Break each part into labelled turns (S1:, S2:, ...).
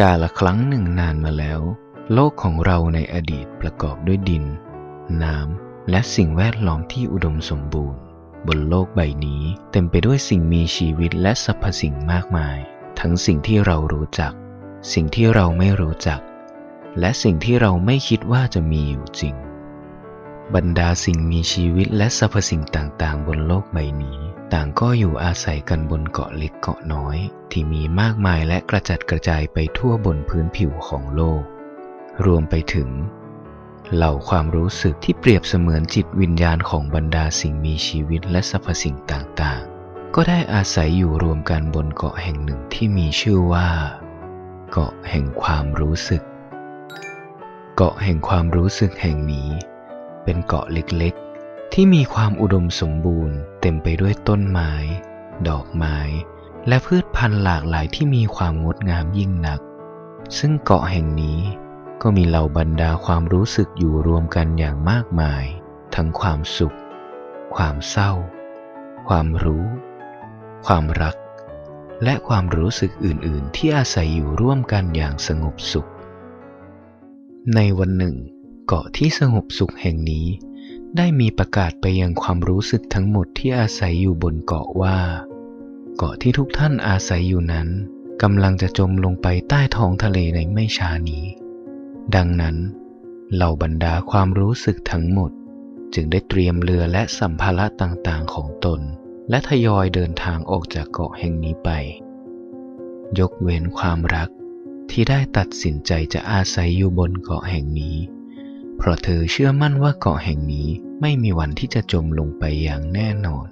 S1: กาละครั้งหนึ่งนานมาแล้ว โลกของเราในอดีตประกอบด้วยดิน น้ำ และสิ่งแวดล้อมที่อุดมสมบูรณ์ บนโลกใบนี้เต็มไปด้วยสิ่งมีชีวิตและสรรพสิ่งมากมาย ทั้งสิ่งที่เรารู้จัก สิ่งที่เราไม่รู้จัก และสิ่งที่เราไม่คิดว่าจะมีอยู่จริง บรรดาสิ่งมีชีวิตและสรรพสิ่งต่างๆ บนโลกใบนี้ ก็อยู่อาศัยกันบนเกาะเล็กเกาะน้อย ที่มีมากมายและกระจัดกระจายไปทั่วบนพื้นผิวของโลก รวมไปถึง เหล่าความรู้สึกที่เปรียบเสมือนจิตวิญญาณของบรรดาสิ่งมีชีวิตและสรรพสิ่งต่างๆ ก็ได้อาศัยอยู่รวมกันบนเกาะแห่งหนึ่งที่มีชื่อว่า เกาะแห่งความรู้สึก เกาะแห่งความรู้สึกแห่งนี้ เป็นเกาะเล็กๆ ที่มีความอุดมสมบูรณ์ เต็มไปด้วยต้นไม้ ดอกไม้ และพืชพันธุ์หลากหลายที่มีความงดงามยิ่งนัก ซึ่งเกาะแห่งนี้ก็มีเหล่าบรรดาความรู้สึกอยู่รวมกันอย่างมากมาย ทั้งความสุข ความเศร้า ความรู้ ความรัก และความรู้สึกอื่น ๆ ที่อาศัยอยู่ร่วมกันอย่างสงบสุข ในวันหนึ่ง เกาะที่สงบสุขแห่งนี้ ได้มีประกาศไปยังความรู้สึกทั้งหมดที่อาศัยอยู่บนเกาะว่า เกาะที่ทุกท่านอาศัยอยู่นั้นกำลังจะจมลงไปใต้ท้องทะเลในไม่ช้านี้ ดังนั้น เหล่าบรรดาความรู้สึกทั้งหมด จึงได้เตรียมเรือและสัมภาระต่างๆของตน และทยอยเดินทางออกจากเกาะแห่งนี้ไป ยกเว้นความรักที่ได้ตัดสินใจจะอาศัยอยู่บนเกาะแห่งนี้ เพราะเธอเชื่อมั่นว่าเกาะแห่งนี้ไม่มีวันที่จะจมลงไปอย่างแน่นอน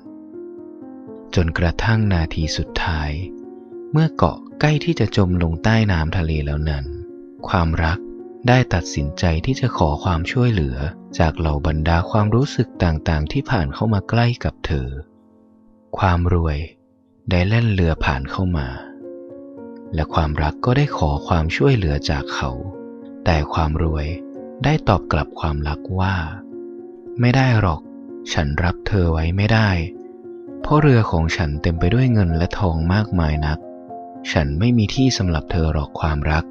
S1: จนกระทั่งนาทีสุดท้าย เมื่อเกาะใกล้ที่จะจมลงใต้น้ำทะเลแล้วนั้น ความรักได้ตัดสินใจที่จะขอความช่วยเหลือจากเหล่าบรรดาความรู้สึกต่างๆ ที่ผ่านเข้ามาใกล้กับเธอ ความรวยได้แล่นเรือผ่านเข้ามา และความรักก็ได้ขอความช่วยเหลือจากเขา แต่ความรวย ได้ตอบกลับความรักว่า ไม่ได้หรอก ฉันรับเธอไว้ไม่ได้ เพราะเรือของฉันเต็มไปด้วยเงินและทองมากมายนัก ฉันไม่มีที่สำหรับเธอหรอกความรัก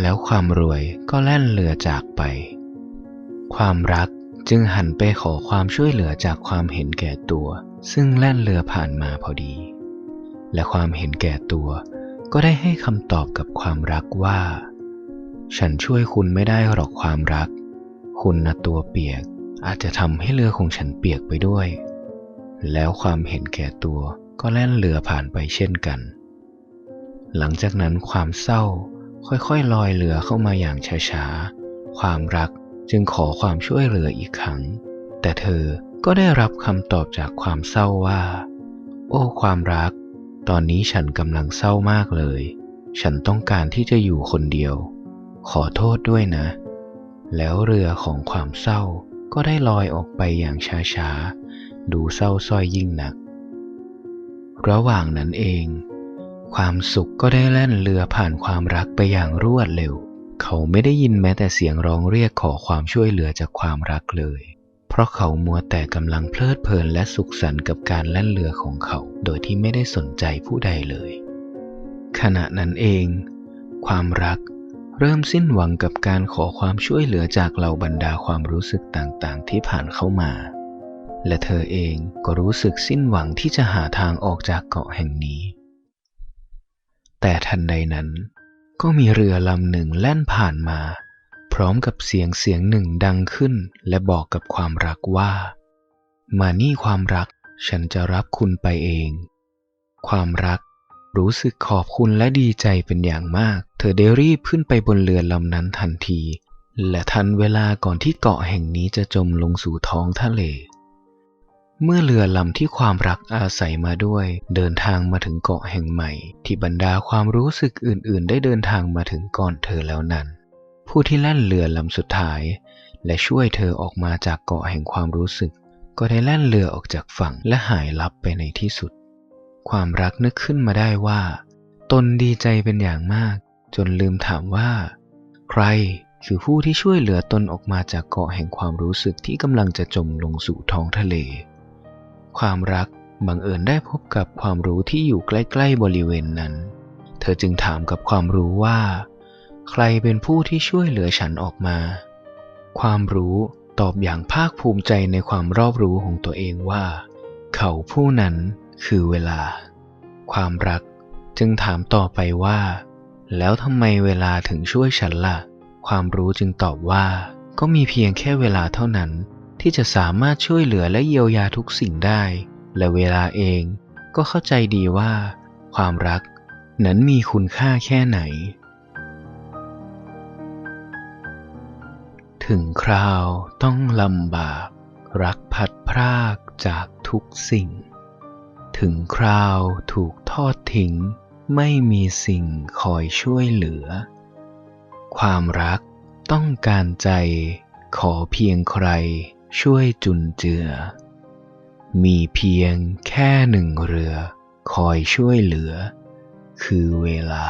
S1: แล้วความรวยก็แล่นเรือจากไป ความรักจึงหันไปขอความช่วยเหลือจากความเห็นแก่ตัว ซึ่งแล่นเรือผ่านมาพอดี และความเห็นแก่ตัว ก็ได้ให้คำตอบกับความรักว่า ฉันช่วยคุณไม่ได้หรอกความรัก คุณนะตัวเปียก อาจจะทำให้เรือของฉันเปียกไปด้วย แล้วความเห็นแก่ตัวก็แล่นเรือผ่านไปเช่นกัน หลังจากนั้นความเศร้าค่อยๆลอยเรือเข้ามาอย่างช้าๆ ความรักจึงขอความช่วยเหลืออีกครั้ง แต่เธอก็ได้รับคำตอบจากความเศร้าว่า โอ้ความรัก ตอนนี้ฉันกำลังเศร้ามากเลย ฉันต้องการที่จะอยู่คนเดียว ขอโทษด้วยนะ แล้วเรือของความเศร้าก็ได้ลอยออกไปอย่างช้าๆ ดูเศร้าส้อยยิ่งหนัก ระหว่างนั้นเอง ความสุขก็ได้แล่นเรือผ่านความรักไปอย่างรวดเร็ว เขาไม่ได้ยินแม้แต่เสียงร้องเรียกขอความช่วยเหลือจากความรักเลย เพราะเขามัวแต่กำลังเพลิดเพลินและสุขสันต์กับการแล่นเรือของเขา โดยที่ไม่ได้สนใจผู้ใดเลย ขณะนั้นเอง ความรัก เริ่มสิ้นหวังกับการขอความช่วยเหลือจากเหล่าบรรดาความรู้สึกต่างๆ ที่ผ่านเข้ามา และเธอเองก็รู้สึกสิ้นหวังที่จะหาทางออกจากเกาะแห่งนี้ แต่ทันใดนั้น ก็มีเรือลำหนึ่งแล่นผ่านมา พร้อมกับเสียงเสียงหนึ่งดังขึ้น และบอกกับความรักว่า มานี่ความรักฉันจะรับคุณไปเอง ความรักรู้สึกขอบคุณและดีใจเป็นอย่างมาก ธอได้รีบขึ้นไปบนเรือลำนั้นทันที และทันเวลาก่อนที่เกาะแห่งนี้จะจมลงสู่ท้องทะเล เมื่อเรือลำที่ความรักอาศัยมาด้วย เดินทางมาถึงเกาะแห่งใหม่ ที่บรรดาความรู้สึกอื่น ๆ ได้เดินทางมาถึงก่อนเธอแล้วนั้น ผู้ที่แล่นเรือลำสุดท้าย และช่วยเธอออกมาจากเกาะแห่งความรู้สึก ก็ได้แล่นเรือออกจากฝั่งและหายลับไปในที่สุด ความรักนึกขึ้นมาได้ว่า ตนดีใจเป็นอย่างมาก จนลืมถามว่า ใครคือผู้ที่ช่วยเหลือตนออกมาจากเกาะแห่งความรู้สึกที่กำลังจะจมลงสู่ท้องทะเล ความรักบังเอิญได้พบกับความรู้ที่อยู่ใกล้ ๆ บริเวณนั้น เธอจึงถามกับความรู้ว่า ใครเป็นผู้ที่ช่วยเหลือฉันออกมา ความรู้ตอบอย่างภาคภูมิใจในความรอบรู้ของตัวเองว่า เขาผู้นั้นคือเวลา ความรักจึงถามต่อไปว่า แล้วทำไมเวลาถึงช่วยฉันล่ะ ความรู้จึงตอบว่า ก็มีเพียงแค่เวลาเท่านั้น ที่จะสามารถช่วยเหลือและเยียวยาทุกสิ่งได้ และเวลาเองก็เข้าใจดีว่า ความรัก นั้นมีคุณค่าแค่ไหน ถึงคราวต้องลำบาก รักพัดพรากจากทุกสิ่ง ถึงคราวถูกทอดทิ้ง ไม่มีสิ่งคอยช่วยเหลือ ความรักต้องการใจขอเพียงใครช่วยจุนเจือ มีเพียงแค่หนึ่งเรือคอยช่วยเหลือ คือเวลา